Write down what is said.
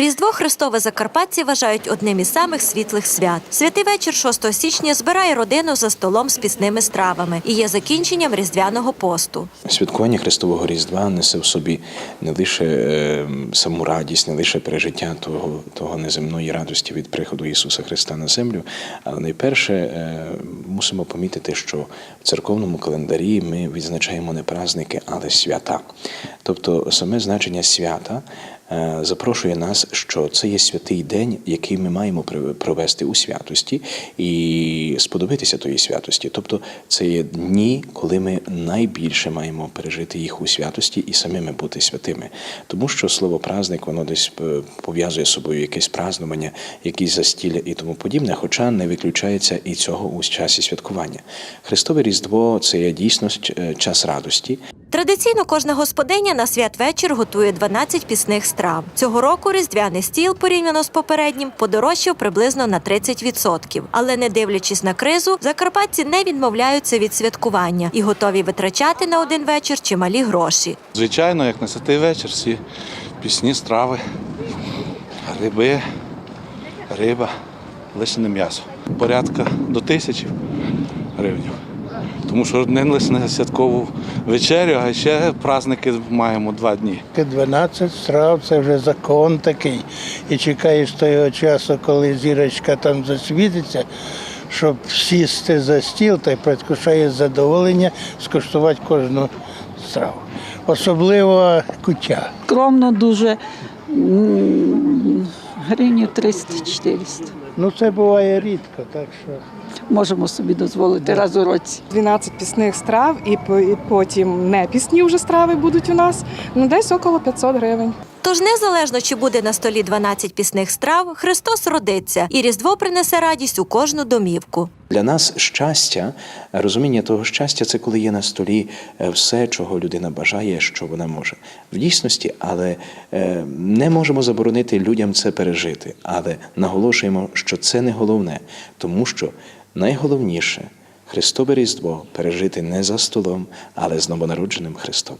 Різдво Христове Закарпатці вважають одним із самих світлих свят. Святий вечір 6 січня збирає родину за столом з пісними стравами і є закінченням різдвяного посту. Святкування Христового Різдва несе в собі не лише е, саму радість, не лише пережиття того, того неземної радості від приходу Ісуса Христа на землю, але найперше е, мусимо помітити, що в церковному календарі ми відзначаємо не праздники, але свята. Тобто саме значення свята запрошує нас, що це є святий день, який ми маємо провести у святості і сподобатися тої святості. Тобто це є дні, коли ми найбільше маємо пережити їх у святості і самими бути святими. Тому що слово праздник воно десь е, пов'язує з собою якесь празднування, якісь застілля і тому подібне, хоча не виключається і цього у часі святкування. Христове Різдво це є дійсно е, час радості, Традиційно кожна господиня на святвечір готує 12 пісних страв. Цього року різдвяний стіл, порівняно з попереднім, подорожчав приблизно на 30%. Але не дивлячись на кризу, закарпатці не відмовляються від святкування і готові витрачати на один вечір чималі гроші. Звичайно, як на святий вечір, всі пісні, страви, гриби, риба, лише не м'ясо. Порядка до тисячі гривень. Тому що не лише на святкову вечерю, а ще праздники маємо два дні. 12 страв це вже закон такий. І чекаєш того часу, коли зірочка там засвітиться, щоб сісти за стіл та й предвкушає задоволення скуштувати кожну страву. Особливо куття. скромно дуже гривнів 300-400. Ну це буває рідко, так що. Можемо собі дозволити раз у році. 12 пісних страв, і і потім не пісні вже страви будуть у нас. Ну, десь около 500 гривень. Тож незалежно чи буде на столі 12 пісних страв, Христос родиться, і Різдво принесе радість у кожну домівку. Для нас щастя, розуміння того щастя, це коли є на столі е, все, чого людина бажає, що вона може. В дійсності, але е, не можемо заборонити людям це пережити, але наголошуємо, що це не головне, тому що найголовніше Христове Різдво пережити не за столом, але з новонародженим Христом.